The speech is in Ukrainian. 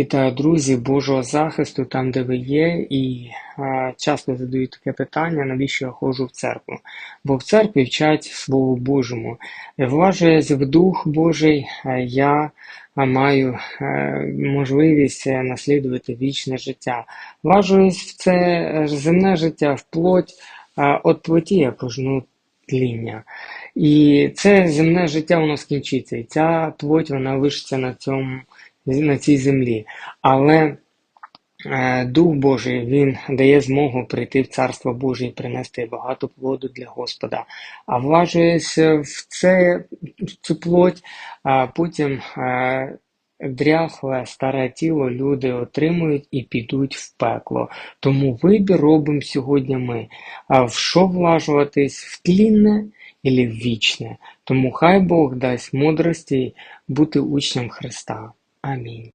Вітаю, друзі, Божого захисту там, де ви є, і а, часто задають таке питання, навіщо я ходжу в церкву? Бо в церкві вчать Слову Божому. Вважаюсь в Дух Божий, я маю е, можливість е, наслідувати вічне життя. Вважаюсь в це е, земне життя, в плоть, от плоті я пожну тління. І це земне життя воно скінчиться, і ця плоть вона лишиться на цьому на цій землі. Але е, Дух Божий Він дає змогу прийти в Царство Боже і принести багато плоду для Господа. А влажується в це, в цю плоть, а потім е, дряхле старе тіло люди отримують і підуть в пекло. Тому вибір робимо сьогодні ми. А в що влажуватись? В тлінне і в вічне. Тому хай Бог дасть мудрості бути учнем Христа. Amém.